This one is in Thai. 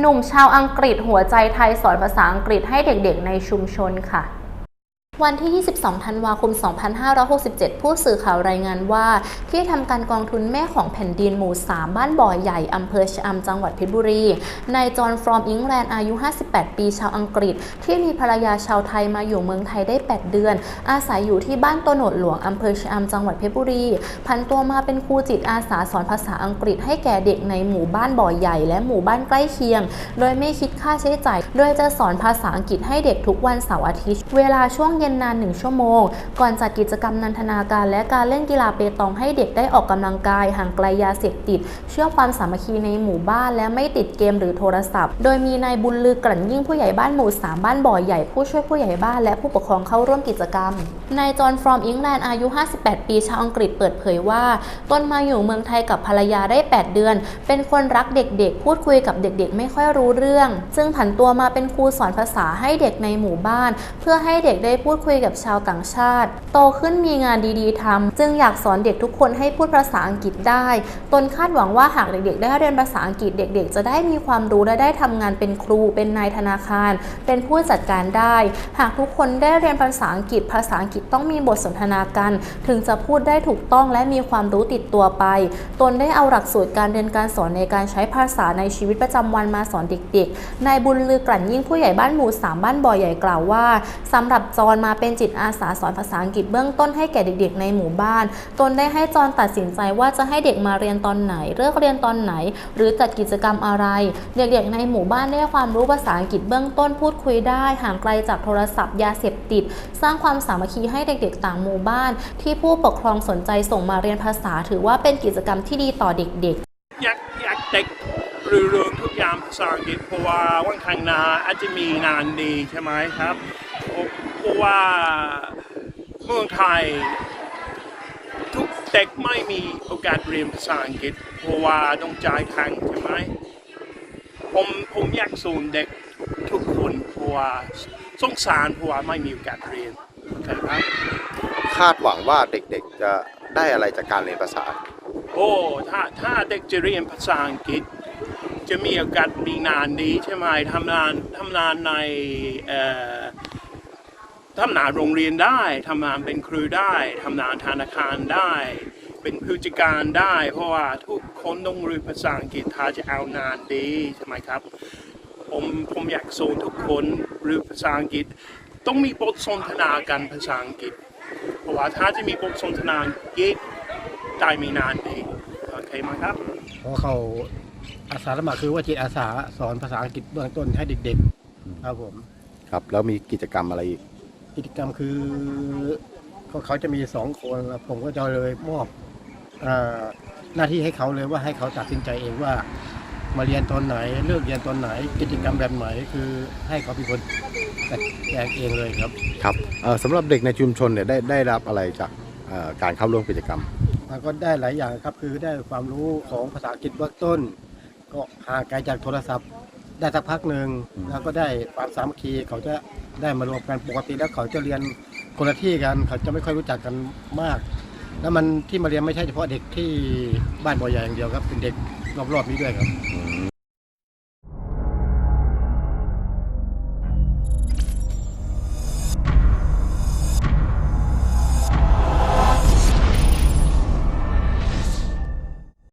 หนุ่มชาวอังกฤษหัวใจไทยสอนภาษาอังกฤษให้เด็กๆในชุมชนค่ะ วันที่ 22 ธันวาคม 2567 ผู้สื่อข่าวรายงานว่า ที่ทำการกองทุนแม่ของแผ่นดินหมู่ 3 บ้านบ่อใหญ่อำเภอชะอำจังหวัดเพชรบุรี นายจอห์นฟรอมอิงแลนด์อายุ 58 ปีชาวอังกฤษ ที่มีภรรยาชาวไทยมาอยู่เมืองไทยได้ 8 เดือน อาศัยอยู่ที่บ้านโตโนดหลวงอำเภอชะอำจังหวัดเพชรบุรี พันตัวมาเป็นครูจิตอาสาสอนภาษาอังกฤษให้แก่เด็กในหมู่บ้านบ่อใหญ่ และหมู่บ้านใกล้เคียง โดยไม่คิดค่าใช้จ่าย โดยจะสอนภาษาอังกฤษให้เด็กทุกวันเสาร์อาทิตย์ เวลาช่วงเย็นนานหนึ่งชั่วโมง ก่อนจัดกิจกรรมนันทนาการ และการเล่นกีฬาเปตองให้เด็กได้ออกกำลังกาย ห่างไกลยาเสพติด เชื่อความสามัคคีในหมู่บ้าน และไม่ติดเกมหรือโทรศัพท์ โดยมีนายบุญลือกลั่นยิ่งผู้ใหญ่บ้านหมู่สามบ้านบ่อใหญ่ผู้ช่วยผู้ใหญ่บ้านและผู้ปกครองเข้าร่วมกิจกรรมนายจอห์นฟรอมอิงแลนด์อายุ 58 ปีชาวอังกฤษเปิดเผยว่าตนมาอยู่เมืองไทยกับภรรยาได้ 8 เดือน เป็นคนรักเด็กๆ พูดคุยกับเด็กๆ ไม่ค่อยรู้เรื่อง ซึ่งผันตัวมาเป็นครูสอนภาษาให้เด็กในหมู่บ้าน เพื่อให้เด็กได้พูดคุยกับชาวต่างชาติ โตขึ้นมีงานดีๆทำจึงอยากสอนเด็กทุกคนให้พูดภาษาอังกฤษได้ ตนคาดหวังว่าหากเด็กๆ ได้เรียนภาษาอังกฤษเด็ก ๆ จะได้มีความรู้และได้ทำงานเป็นครู เป็นนายธนาคาร เป็นผู้จัดการได้ หากทุกคนได้เรียนภาษาอังกฤษ ภาษาอังกฤษต้องมีบทสนทนากัน ถึงจะพูดได้ถูกต้องและมีความรู้ติดตัวไป ตนได้เอาหลักสูตรการเรียนการสอนในการใช้ภาษาในชีวิตประจำวันมาสอนเด็กๆ นายบุญลือกลั่นยิ่งผู้ใหญ่บ้านหมู่สามบ้านบ่อใหญ่กล่าวว่าสำหรับจอนมาเป็นจิตอาสาสอนภาษาอังกฤษเบื้องต้นให้แก่เด็กๆ ในหมู่บ้าน ตนได้ให้จอนตัดสินใจว่าจะให้เด็กมาเรียนตอนไหนเลิกเรียนตอนไหน หรือจัดกิจกรรมอะไร เด็กๆ ในหมู่บ้านได้ความรู้ภาษาอังกฤษเบื้องต้นพูดคุยได้ห่างไกลจากโทรศัพท์ยาเสพติด สร้างความสามัคคีให้เด็กๆ ต่างหมู่บ้าน ที่ผู้ปกครองสนใจส่งมาเรียนภาษา ถือว่าเป็นกิจกรรมที่ดีต่อเด็กๆ อยากอยากเด็กรู้เรื่องทุกอย่างภาษาอังกฤษเพราะว่าวันข้างหน้าอาจจะมีงานดีใช่ไหมครับ เพราะเพราะว่าเมืองไทย ทุกเด็กไม่มีโอกาสเรียนภาษาอังกฤษเพราะว่าต้องจ่ายตังค์ใช่ไหมผมผมอยากสอนเด็กทุกคนเพราะว่าสงสารเพราะว่าไม่มีโอกาสเรียนโอเคครับคาดหวังว่าเด็กๆจะได้อะไรจากการเรียนภาษา โอ้ถ้าถ้าเด็กจะเรียนภาษาอังกฤษจะมีโอกาสมีงานดีใช่ไหมทำงานทำงานในเอ่อ ทำงานโรงเรียนได้ทำงานเป็นครูได้ทำงานธนาคารได้ เป็นผู้จัดการได้ เพราะว่าทุกคนต้องรู้ภาษาอังกฤษถ้าจะเอางานดีใช่ไหมครับ ผมผมอยากสอนทุกคนรู้ภาษาอังกฤษ ต้องมีบทสนทนากันภาษาอังกฤษ เพราะว่าถ้าจะมีบทสนทนาอังกฤษได้ไม่นานเองโอเคไหมครับเพราะเขาอาสาสมัครคือว่าจิตอาสาสอนภาษาอังกฤษเบื้องต้นให้เด็กๆครับผม ครับ แล้วมีกิจกรรมอะไรอีก กิจกรรมคือเขาเขาจะมีสองคนแล้วผมก็จะเลยมอบเอ่อหน้าที่ให้เขาเลยว่าให้เขาตัดสินใจเองว่า มาเรียนตอนไหนเลือกเรียนตอนไหน กิจกรรมแบบไหนคือให้เขาเป็นคนจัดแจงเองเลยครับครับเอ่อสำหรับเด็กในชุมชนเนี่ยได้ได้รับอะไรจากเอ่อการเข้าร่วมกิจกรรมมันก็ได้หลายอย่างครับคือได้ความรู้ของภาษาอังกฤษเบื้องต้น ก็ห่างไกลจากโทรศัพท์ ได้สักพักหนึ่งอืมแล้วก็ได้ความสามัคคีเขาจะ ได้มารวมกันปกติแล้วเขาจะเรียนคนละที่กัน เขาจะไม่ค่อยรู้จักกันมาก แล้วมันที่มาเรียนไม่ใช่เฉพาะเด็กที่บ้านบ่อใหญ่อย่างเดียวครับ เป็นเด็กรอบๆนี้ด้วยครับ อืม